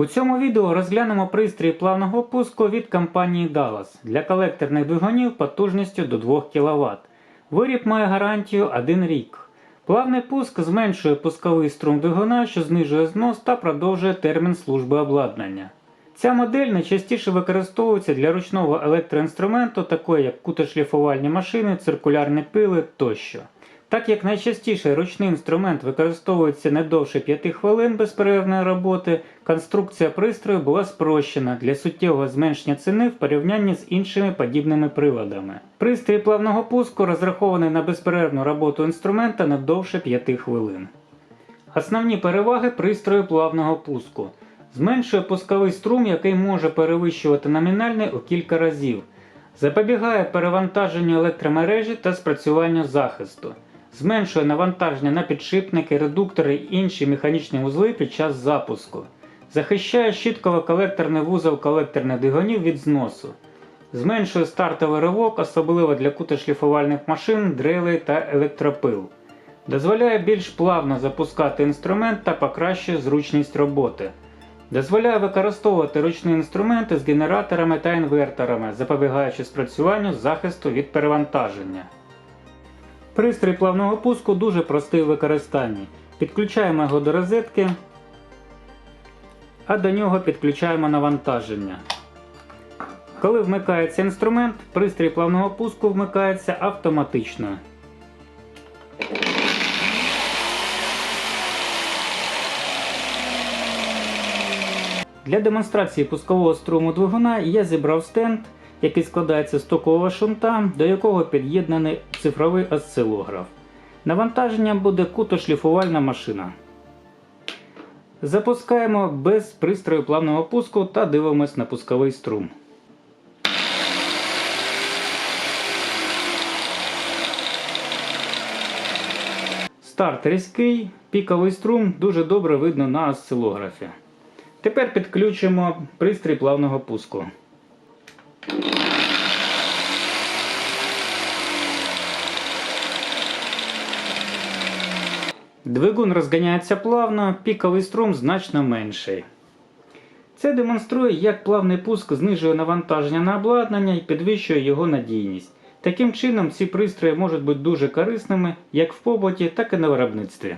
У цьому відео розглянемо пристрій плавного пуску від компанії Dallas для колекторних двигунів потужністю до 2 кВт. Виріб має гарантію 1 рік. Плавний пуск зменшує пусковий струм двигуна, що знижує знос та продовжує термін служби обладнання. Ця модель найчастіше використовується для ручного електроінструменту, такої як кутошліфувальні машини, циркулярні пили тощо. Так як найчастіше ручний інструмент використовується не довше 5 хвилин безперервної роботи, конструкція пристрою була спрощена для суттєвого зменшення ціни в порівнянні з іншими подібними приладами. Пристрій плавного пуску розрахований на безперервну роботу інструмента не довше 5 хвилин. Основні переваги пристрою плавного пуску. Зменшує пусковий струм, який може перевищувати номінальний у кілька разів. Запобігає перевантаженню електромережі та спрацюванню захисту. Зменшує навантаження на підшипники, редуктори і інші механічні вузли під час запуску. Захищає щітково-колекторний вузол колекторних двигунів від зносу. Зменшує стартовий ривок, особливо для кутошліфувальних машин, дрелей та електропил. Дозволяє більш плавно запускати інструмент та покращує зручність роботи. Дозволяє використовувати ручні інструменти з генераторами та інверторами, запобігаючи спрацюванню захисту від перевантаження. Пристрій плавного пуску дуже простий у використанні. Підключаємо його до розетки, а до нього підключаємо навантаження. Коли вмикається інструмент, пристрій плавного пуску вмикається автоматично. Для демонстрації пускового струму двигуна я зібрав стенд, який складається з токового шунта, до якого під'єднаний цифровий осцилограф. Навантаженням буде кутошліфувальна машина. Запускаємо без пристрою плавного пуску та дивимось на пусковий струм. Старт різкий, піковий струм дуже добре видно на осцилографі. Тепер підключимо пристрій плавного пуску. Двигун розганяється плавно, піковий струм значно менший. Це демонструє, як плавний пуск знижує навантаження на обладнання і підвищує його надійність. Таким чином, ці пристрої можуть бути дуже корисними як в побуті, так і на виробництві.